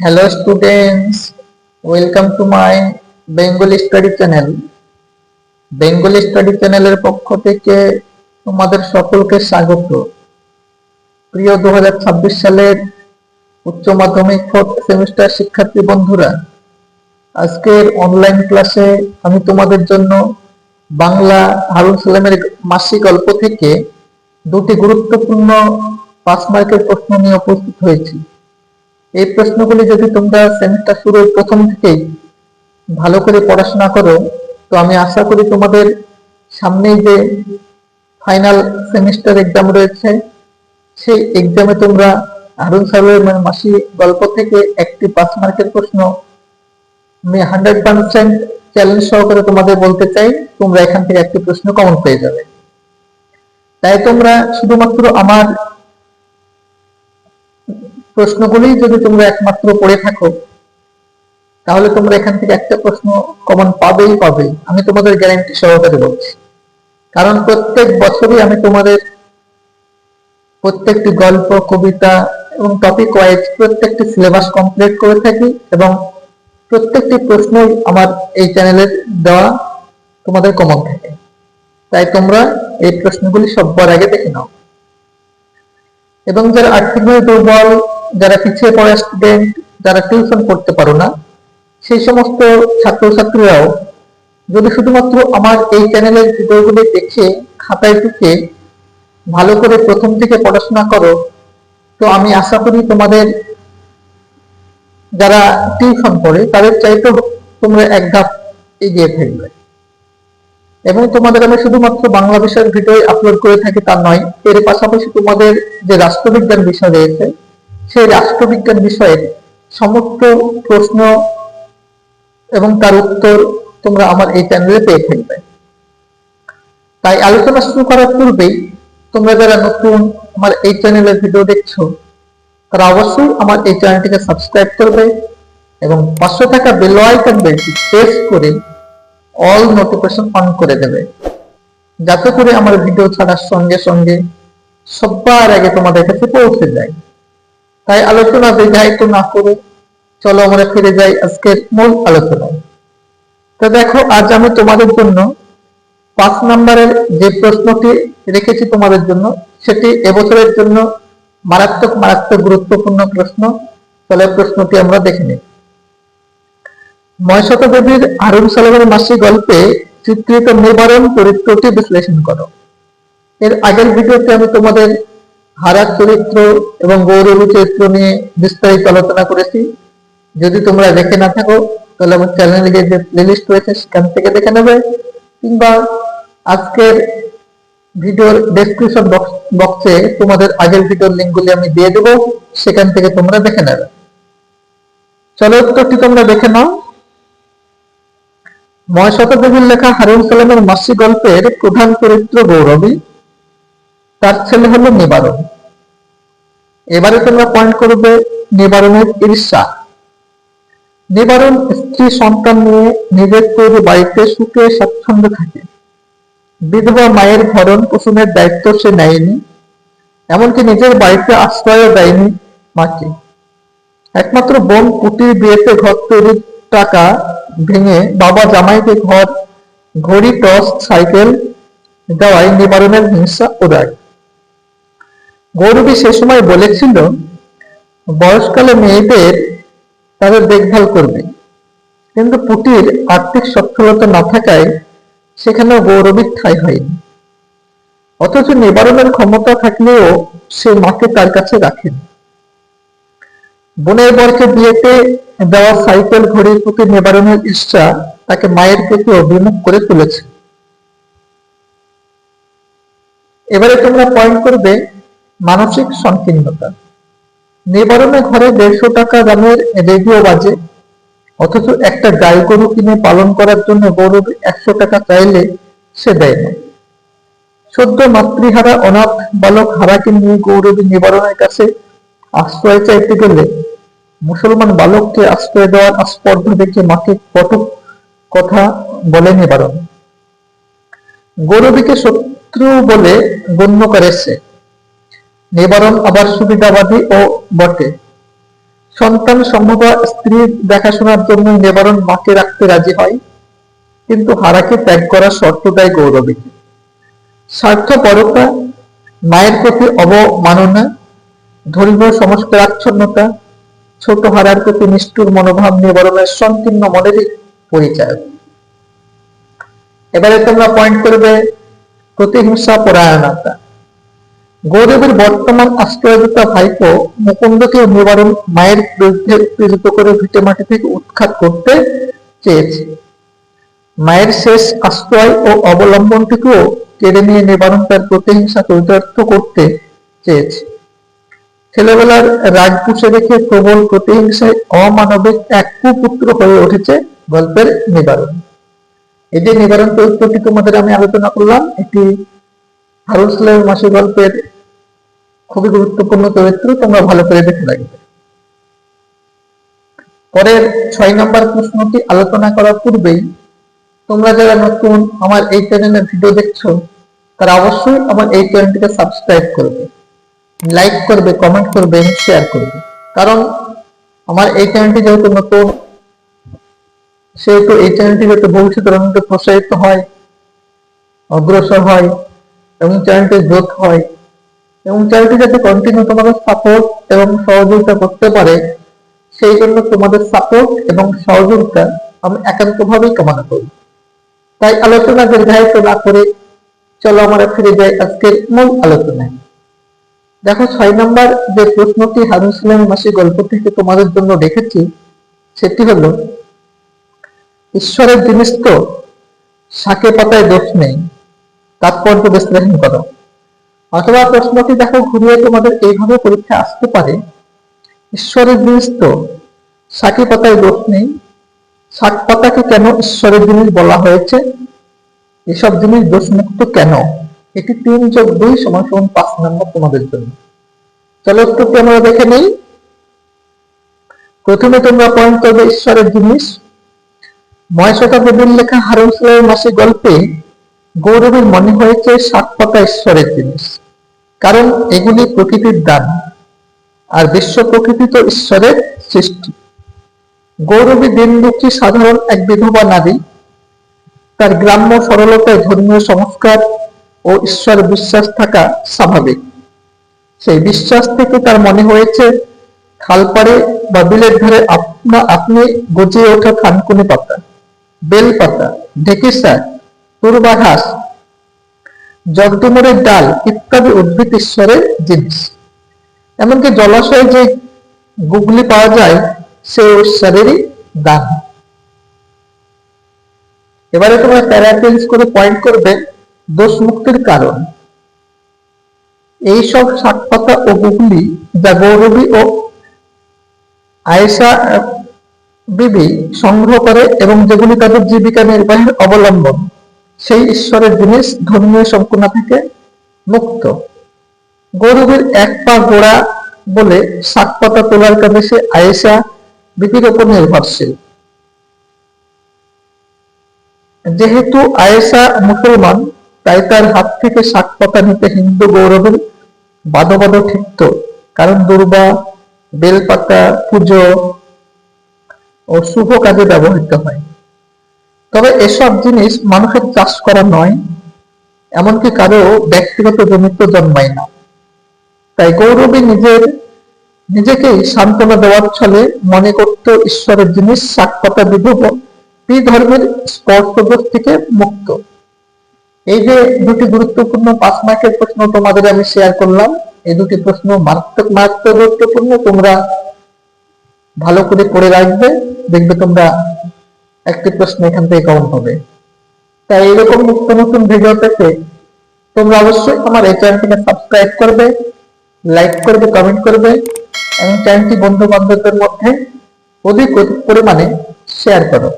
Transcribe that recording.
Hello students, welcome to my Bengali Study Channel. Bengali study চ্যানেলের পক্ষ থেকে তোমাদের সকলকে স্বাগত। প্রিয় দু হাজার ছাব্বিশ সালের উচ্চ মাধ্যমিক ফোর্থ সেমিস্টার শিক্ষার্থী বন্ধুরা আজকের অনলাইন ক্লাসে আমি তোমাদের জন্য বাংলা হারুন সালামের মাসিক গল্প থেকে দুটি গুরুত্বপূর্ণ পাঁচ মার্কের প্রশ্ন নিয়ে উপস্থিত হয়েছি। এই প্রশ্নগুলি যদি তোমরা সেমিস্টার শুরুর প্রথম থেকেই ভালো করে পড়াশোনা করো, তো আমি আশা করি তোমাদের সামনেই যে ফাইনাল সেমিস্টার এক্সাম রয়েছে, সেই এক্সামে তোমরা হারুন সাহেবের মাসি গল্প থেকে একটি পাঁচ মার্কের প্রশ্ন, আমি হান্ড্রেড পার্সেন্ট চ্যালেঞ্জ সহকারে তোমাদের বলতে চাই, তোমরা এখান থেকে একটি প্রশ্ন কমন পেয়ে যাবে। তাই তোমরা শুধুমাত্র আমার প্রশ্নগুলি যদি তোমরা একমাত্র পড়ে থাকো, তাহলে তোমরা এখান থেকে একটা প্রশ্ন কমন পাবেই পাবে। আমি তোমাদের গ্যারান্টি সহকারে বলছি। কারণ প্রত্যেক বছরই আমি তোমাদের প্রত্যেকটি গল্প, কবিতা এবং টপিক ওয়াইজ প্রত্যেকটি সিলেবাস কমপ্লিট করে থাকি এবং প্রত্যেকটি প্রশ্নই আমার এই চ্যানেলের দেওয়া তোমাদের কমন থাকে। তাই তোমরা এই প্রশ্নগুলি সবার আগে দেখে নাও। এবং যারা আর্থিকভাবে দুর্বল, যারা পিছিয়ে পড়া স্টুডেন্ট যারা টিউশন করতে পারো না, সেই সমস্ত ছাত্রছাত্রীরাও যদি শুধুমাত্র আমার এই চ্যানেলের ভিডিওগুলি দেখে খাতায় টুকে ভালো করে প্রথম থেকে পড়াশোনা করো, তো আমি আশা করি তোমাদের যারা টিউশন পড়ে তাদের চাইতে তোমরা এক ধাপ এগিয়ে থাকবে। এবং তোমাদের আমি শুধুমাত্র বাংলা বিষয়ের ভিডিও আপলোড করে থাকি তা নয়, এর পাশাপাশি তোমাদের যে রাষ্ট্রবিজ্ঞান বিষয় রয়েছে, সেই রাষ্ট্রবিজ্ঞান বিষয়ের সমস্ত প্রশ্ন এবং তার উত্তর তোমরা আমার এই চ্যানেলে পেয়ে থাকবে। তাই আলোচনা শুরু করার পূর্বেই তোমরা যারা নতুন আমার এই চ্যানেলের ভিডিও দেখছ, তারা অবশ্যই আমার এই চ্যানেলটিকে সাবস্ক্রাইব করবে এবং পাঁচশো টাকা বেল আইকন বেলটি প্রেস করে অল নোটিফিকেশন অন করে দেবে। যাতে করে আমার ভিডিও ছাড়ার সঙ্গে সঙ্গে সবার আগে তোমাদের কাছে পৌঁছে যায়। তাই আলোচনা দীর্ঘায়িত না করে চলো আমরা ফিরে যাই আজকের মূল আলোচনায়। তো দেখো, আজ আমি তোমাদের জন্য পাঁচ নম্বরের যে প্রশ্নটি রেখেছি তোমাদের জন্য, সেটি এবছরের জন্য মারাত্মক মারাত্মক গুরুত্বপূর্ণ প্রশ্ন। তাহলে প্রশ্নটি আমরা দেখে নিই। ময়শত দেবীর আরুন সালামের মাসি গল্পে চিত্রিত নিবারণ চরিত্রটি বিশ্লেষণ করো। এর আগের ভিডিওতে আমি তোমাদের হারার চরিত্র এবং গৌরবী চরিত্র নিয়ে বিস্তারিত আলোচনা করেছি। যদি তোমরা দেখে না থাকো, তাহলে আমার চ্যানেলে যে প্লেলিস্ট রয়েছে, সেখান থেকে দেখে নেবে। কিংবা আজকের ভিডিওর ডেসক্রিপশন বক্সে তোমাদের আগের ভিডিওর লিঙ্কগুলি আমি দিয়ে দেব, সেখান থেকে তোমরা দেখে নেবে। চলো উত্তরটি তোমরা দেখে নাও। মহাশত দেবীর লেখা হারুন সালামের মাসি গল্পের প্রধান চরিত্র গৌরবী। তার ছেলে হলো নিবারণ। এবারে তোমরা পয়েন্ট করবে নিবারণের ঈর্ষা। নিবারণ স্ত্রী সন্তান নিয়ে নিজের তৈরি বাড়িতে সুখে স্বাচ্ছন্দ্য থাকে। বিধবা মায়ের ভরণ পোষণের দায়িত্ব সে নেয়নি, এমনকি নিজের বাড়িতে আশ্রয়ও দেয়নি মাকে। একমাত্র বোন কুটির বিয়েতে ঘর তৈরির টাকা ভেঙে বাবা জামাইকে ঘর, ঘড়ি টস সাইকেল দেওয়ায় নিবারণের হিংসা উদায় গৌরবী সে সময় বলেছিল, বয়সকালে মেয়েদের তাদের দেখভাল করবে। কিন্তু পুটির আর্থিক সচ্ছলতা না থাকায় সেখানেও গৌরবীর ঠাঁই হয়নি। অথচ নিবারণের ক্ষমতা থাকলেও সে মাকে তার কাছে রাখেন। বোনের বরকে বিয়েতে দেওয়া সাইকেল ঘড়ির প্রতি নিবারণের ইচ্ছা তাকে মায়ের প্রতি অভিমুখ করে তুলেছে। এবারে তোমরা পয়েন্ট করবে মানসিক সংকীর্ণতা। নিবারণে ঘরে দেড়শো টাকা দামের রেডিও বাজে, অথচ একটা গাই গরু কিনে পালন করার জন্য গৌরব একশো টাকা চাইলে সে দেয় না। সদ্য মাতৃহারা অনাথ বালক হারাকে নিয়ে গৌরবী নিবারণের কাছে আশ্রয় চাইতে গেলে মুসলমান বালককে আশ্রয় দেওয়ার আস্পর্ধা দেখে মাকে কটক কথা বলে নিবারণ গৌরবীকে শত্রু বলে গণ্য করেছে। নিবারণ আবার সুবিধাবাদী ও বটে। সন্তান সম্ভব স্ত্রীর দেখাশোনার জন্য নিবারণ মাকে রাখতে রাজি হয়, কিন্তু হারাকে ত্যাগ করার শর্ত দেয় গৌরবীকে স্বার্থপরতা মায়ের প্রতি অবমাননা, ধর্মীয় সংস্কারাচ্ছন্নতা ছোট হারার প্রতি নিষ্ঠুর মনোভাব নিবারণের সংকীর্ণ মনেরই পরিচয়। এবারে তোমরা পয়েন্ট করবে প্রতিহিংসা পরায়ণতা। গৌরবের বর্তমান আশ্রয়দাতা ভাইপো মুকুন্দকে নিবারণ মায়ের বিরুদ্ধে উত্তেজিত করে ভিটে মাটি থেকে উৎখাত করতে চেয়েছে। মায়ের শেষ আশ্রয় ও অবলম্বনটুকুও কেড়ে নিয়ে নিবারণ তার প্রতিহিংসা চরিতার্থ করতে চেয়েছে। ছেলেবেলার রাগ পুষে রেখে প্রবল প্রতিহিংসায় অমানবিক এক কুপুত্র হয়ে উঠেছে গল্পের নিবারণ। এই যে নিবারণ চরিত্রটি তোমাদের আমি আলোচনা করলাম। এটি হারুন ইসলামের মাসি গল্পের খুবই গুরুত্বপূর্ণ চরিত্র, তোমরা ভালো করে দেখে রাখবে। পরের ছয় নম্বর প্রশ্নটি আলোচনা করার পূর্বেই তোমরা যারা নতুন আমার এই চ্যানেলের ভিডিও দেখছ, তারা অবশ্যই আমার এই চ্যানেলটিকে সাবস্ক্রাইব করবে। লাইক করবে কমেন্ট করবে এবং শেয়ার করবে। কারণ আমার এই চ্যানেলটি যেহেতু নতুন, সেহেতু এই চ্যানেলটি যাতে ভবিষ্যতের অনেক প্রসারিত হয়, অগ্রসর হয়, এবং চ্যানেলটি গ্রোথ হয়, এবং চ্যানেলটি যাতে কন্টিনিউ তোমাদের সাপোর্ট এবং সহযোগিতা করতে পারে, সেই জন্য তোমাদের সাপোর্ট এবং সহযোগিতা আমি একান্তভাবেই কামনা করি। তাই আলোচনা দীর্ঘায়িত না করে চলো আমরা ফিরে যাই আজকের মূল আলোচনায়। দেখো, ছয় নম্বর যে প্রশ্নটি হারুন ইসলামের মাসি গল্প থেকে তোমাদের জন্য রেখেছি, সেটি হলো, ঈশ্বরের জিনিস তো শাকে পাতায় দোষ নেই তাৎপর্য বিশ্লেষণ করো। অথবা প্রশ্নটি দেখো, ঘুরিয়ে তোমাদের এইভাবে পরীক্ষা আসতে পারে, ঈশ্বরের জিনিস তো শাকে পাতায় দোষ নেই, শাক পাতাকে কেন ঈশ্বরের জিনিস বলা হয়েছে? এসব জিনিস দোষমুক্ত কেন? এটি তিন যোগ দুই সমান সমান পাঁচ নম্বর তোমাদের জন্য। চলো উত্তরটি আমরা দেখে নেই। প্রথমে তোমরা পয়েন্ট করবে ঈশ্বরের জিনিস। ময় শতাব্দীর লেখা হারুন ইসলামের মাসে গল্পে গৌরবের মনে হয়েছে সাত পাতা ঈশ্বরের জিনিস। কারণ এগুলি প্রকৃতির দান, আর বিশ্ব প্রকৃতি তো ঈশ্বরের সৃষ্টি। গৌরবী দিনদুঃখী সাধারণ এক বিধবা নারী, তার গ্রাম্য সরলতায় ধর্মীয় সংস্কার ও ঈশ্বর বিশ্বাস থাকা স্বাভাবিক। সেই বিশ্বাস থেকে তার মনে হয়েছে, খালপাড়ে বা বিলের ধারে আপনা, আপনি গজিয়ে ওঠা থানকুনি পাতা, বেল পাতা, ঢেকি শাক পূর্বাঘাস জগডুমুরের ডাল ইত্যাদি উদ্ভিদ ঈশ্বরের জিনিস। এমনকি জলাশয়ে যে গুগলি পাওয়া যায় সে ঈশ্বরেরই দান। এবারে তোমরা প্যারাফ্রেজ করে পয়েন্ট করবে দোষ মুক্তির কারণ। এইসব শাকপাতা ও গুগলি যা গৌরবী ও আয়েশা বিবি সংগ্রহ করে এবং যেগুলি তাদের জীবিকা নির্বাহের অবলম্বন, সেই ঈশ্বরের জিনিস ধর্মীয় সম্পূর্ণ থেকে মুক্ত। গৌরবের এক পা গোড়া বলে শাক পাতা তোলার কাজে সে আয়েশা বিপির ওপর নির্ভরশীল। যেহেতু আয়েশা মুসলমান তাই তার হাত থেকে শাক পাতা নিতে হিন্দু গৌরবের বাদো বাদো ঠিকত কারণ দুর্বা, বেলপাতা, পুজো ও শুভ কাজে ব্যবহৃত হয়। তবে এসব জিনিস মানুষের চাষ করা নয়, এমনকি কারও ব্যক্তিগত জমিতে জন্মায় না। তাই গৌরবী নিজের, নিজেকেই সান্ত্বনা দেওয়ার ছলে মনে করত ঈশ্বরের জিনিস সাক্ষতা বিধব ধর্মের স্পর্শদোষ থেকে মুক্ত। এই যে দুটি গুরুত্বপূর্ণ পাঁচ মার্কের প্রশ্ন তোমাদের আমি শেয়ার করলাম, এই দুটি প্রশ্ন মারাত্মক মারাত্মক গুরুত্বপূর্ণ, তোমরা ভালো করে পড়ে রাখবে, দেখবে তোমরা একটি প্রশ্ন এখান থেকে কমন হবে। তাই এরকম নিত্য নতুন ভিডিও পেতে তোমরা অবশ্যই আমার এই চ্যানেলটিকে সাবস্ক্রাইব করবে লাইক করবে কমেন্ট করবে, এবং চ্যানেলটি বন্ধু বান্ধবদের মধ্যে অধিক পরিমাণে শেয়ার করো।